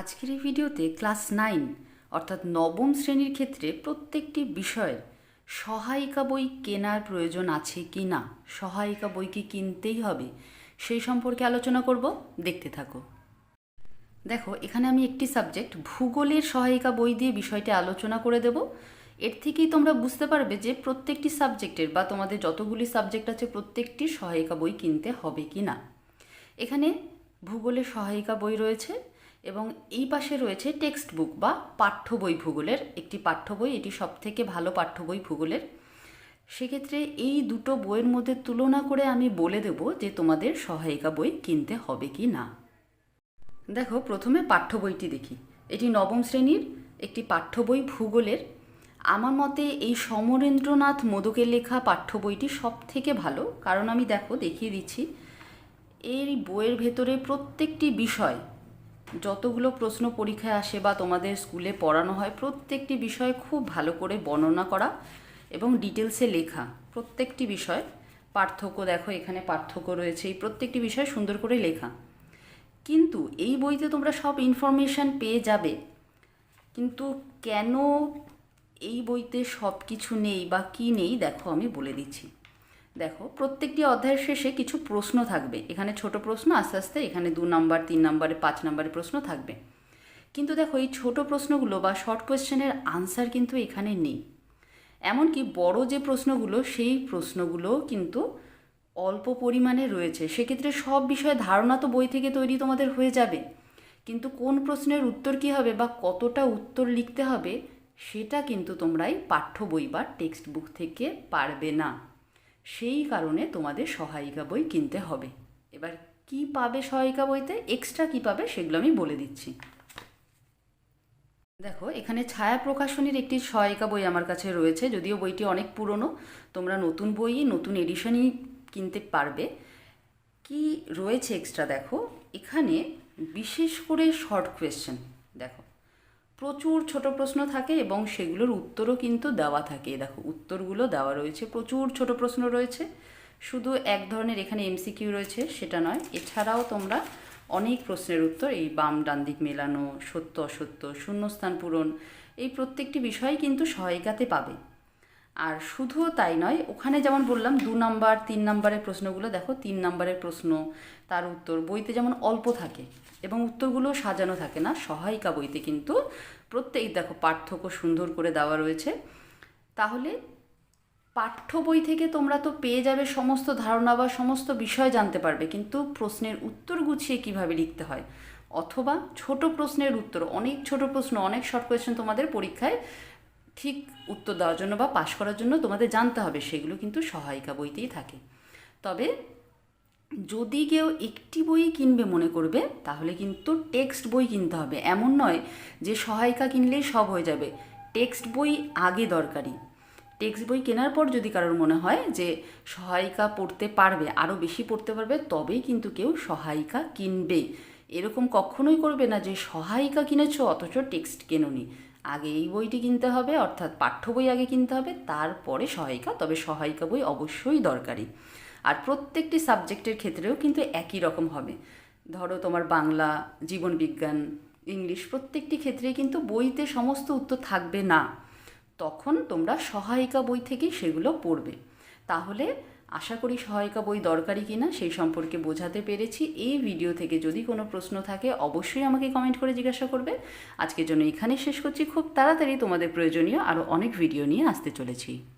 আজকের এই ভিডিওতে ক্লাস নাইন, অর্থাৎ নবম শ্রেণির ক্ষেত্রে প্রত্যেকটি বিষয়ের সহায়িকা বই কেনার প্রয়োজন আছে কি না, সহায়িকা বই কি কিনতেই হবে, সেই সম্পর্কে আলোচনা করব, দেখতে থাকো। দেখো, এখানে আমি একটি সাবজেক্ট, ভূগোলের সহায়িকা বই দিয়ে বিষয়টি আলোচনা করে দেব। এর থেকেই তোমরা বুঝতে পারবে যে প্রত্যেকটি সাবজেক্টের বা তোমাদের যতগুলি সাবজেক্ট আছে প্রত্যেকটি সহায়িকা বই কিনতে হবে কি না। এখানে ভূগোলের সহায়িকা বই রয়েছে এবং এই পাশে রয়েছে টেক্সট বুক বা পাঠ্য বই ভূগোলের একটি পাঠ্য বই, এটি সব থেকে ভালো পাঠ্য বই ভূগোলের। সেক্ষেত্রে এই দুটো বইয়ের মধ্যে তুলনা করে আমি বলে দেব যে তোমাদের সহায়িকা বই কিনতে হবে কি না। দেখো, প্রথমে পাঠ্য বইটি দেখি। এটি নবম শ্রেণির একটি পাঠ্য বই ভূগোলের। আমার মতে এই সমরেন্দ্রনাথ মোদকের লেখা পাঠ্য বইটি সব থেকে ভালো। কারণ আমি দেখো, দেখিয়ে দিচ্ছি, এই বইয়ের ভেতরে প্রত্যেকটি বিষয় যতগুলো প্রশ্ন পরীক্ষায় আসে বা তোমাদের স্কুলে পড়ানো হয়, প্রত্যেকটি বিষয় খুব ভালো করে বর্ণনা করা এবং ডিটেলসে লেখা। প্রত্যেকটি বিষয়, পার্থক্য দেখো, এখানে পার্থক্য রয়েছে, এই প্রত্যেকটি বিষয় সুন্দর করে লেখা। কিন্তু এই বইতে তোমরা সব ইনফরমেশান পেয়ে যাবে। কিন্তু কেন এই বইতে সব কিছু নেই বা কী নেই, দেখো আমি বলে দিচ্ছি। দেখো, প্রত্যেকটি অধ্যায়ের শেষে কিছু প্রশ্ন থাকবে। এখানে ছোট প্রশ্ন, আস্তে আস্তে এখানে দু নাম্বার, তিন নাম্বারে পাঁচ নাম্বারে প্রশ্ন থাকবে। কিন্তু দেখো, এই ছোট প্রশ্নগুলো বা শর্ট কোয়েশ্চেনের আনসার কিন্তু এখানে নেই। এমনকি বড় যে প্রশ্নগুলো, সেই প্রশ্নগুলো কিন্তু অল্প পরিমাণে রয়েছে। সেক্ষেত্রে সব বিষয়ে ধারণা তো বই থেকে তৈরি তোমাদের হয়ে যাবে। কিন্তু কোন প্রশ্নের উত্তর কী হবে বা কতটা উত্তর লিখতে হবে, সেটা কিন্তু তোমরাই পাঠ্য বই বা টেক্সট বুক থেকে পারবে না। সেই কারণে তোমাদের সহায়িকা বই কিনতে হবে। এবার কি পাবে সহায়িকা বইতে? এক্সট্রা কি পাবে সেগুলো আমি বলে দিচ্ছি। দেখো, এখানে ছায়া প্রকাশনীর একটি সহায়িকা বই আমার কাছে রয়েছে, যদিও বইটি অনেক পুরনো। তোমরা নতুন বই নতুন এডিশনই কিনতে পারবে। কি রয়েছে এক্সট্রা দেখো? এখানে বিশেষ করে শর্ট কোয়েশ্চেন দেখো। প্রচুর ছোট প্রশ্ন থাকে এবং সেগুলোর উত্তরও কিন্তু দেওয়া থাকে। দেখো, উত্তরগুলো দেওয়া রয়েছে, প্রচুর ছোট প্রশ্ন রয়েছে। শুধু এক ধরনের এখানে এমসিকিউ রয়েছে, সেটা নয়। এছাড়াও তোমরা অনেক প্রশ্নের উত্তর, এই বাম ডান দিক মেলানো, সত্য, অসত্য, শূন্যস্থান পূরণ, এই প্রত্যেকটি বিষয় কিন্তু সহায়িকাতে পাবে। আর শুধুও তাই নয়, ওখানে যেমন বললাম, দু নাম্বার, তিন নাম্বারের প্রশ্নগুলো দেখো, তিন নাম্বারের প্রশ্ন, তার উত্তর। বইতে যেমন অল্প থাকে এবং উত্তরগুলো সাজানো থাকে না, সহায়িকা বইতে কিন্তু প্রত্যেক, দেখো পার্থক্য সুন্দর করে দেওয়া রয়েছে। তাহলে পাঠ্য বই থেকে তোমরা তো পেয়ে যাবে সমস্ত ধারণা বা সমস্ত বিষয় জানতে পারবে, কিন্তু প্রশ্নের উত্তর গুছিয়ে কীভাবে লিখতে হয়? অথবা ছোট প্রশ্নের উত্তর, অনেক ছোট প্রশ্ন, অনেক শর্ট কোয়েশ্চেন তোমাদের পরীক্ষায় ঠিক উত্তর দেওয়ার জন্য বা পাশ করার জন্য তোমাদের জানতে হবে, সেগুলো কিন্তু সহায়িকা বইতেই থাকে। তবে যদি কেউ একটি বই কিনবে মনে করবে, তাহলে কিন্তু টেক্সট বই কিনতে হবে। এমন নয় যে সহায়িকা কিনলেই সব হয়ে যাবে। টেক্সট বই আগে দরকারি। টেক্সট বই কেনার পর যদি কারোর মনে হয় যে সহায়িকা পড়তে পারবে, আরও বেশি পড়তে পারবে, তবেই কিন্তু কেউ সহায়িকা কিনবে এরকম কখনোই করবে না যে সহায়িকা কিনেছো, অথচ টেক্সট কেননি। আগে এই বইটি কিনতে হবে, অর্থাৎ পাঠ্য বই আগে কিনতে হবে, তারপরে সহায়িকা, তবে সহায়িকা বই অবশ্যই দরকারি। আর প্রত্যেকটি সাবজেক্টের ক্ষেত্রেও কিন্তু একই রকম হবে। ধরো তোমার বাংলা জীবনবিজ্ঞান ইংলিশ, প্রত্যেকটি ক্ষেত্রে কিন্তু বইতে সমস্ত উত্তর থাকবে না। তখন তোমরা সহায়িকা বই থেকেই সেগুলো পড়বে। তাহলে আশা করি সহায়িকা বই দরকারি কিনা সেই সম্পর্কে বোঝাতে পেরেছি। এই ভিডিও থেকে যদি কোনো প্রশ্ন থাকে, অবশ্যই আমাকে কমেন্ট করে জিজ্ঞাসা করবে। আজকের জন্য এখানে শেষ করছি। খুব তাড়াতাড়ি তোমাদের প্রয়োজনীয় আরও অনেক ভিডিও নিয়ে আসতে চলেছি।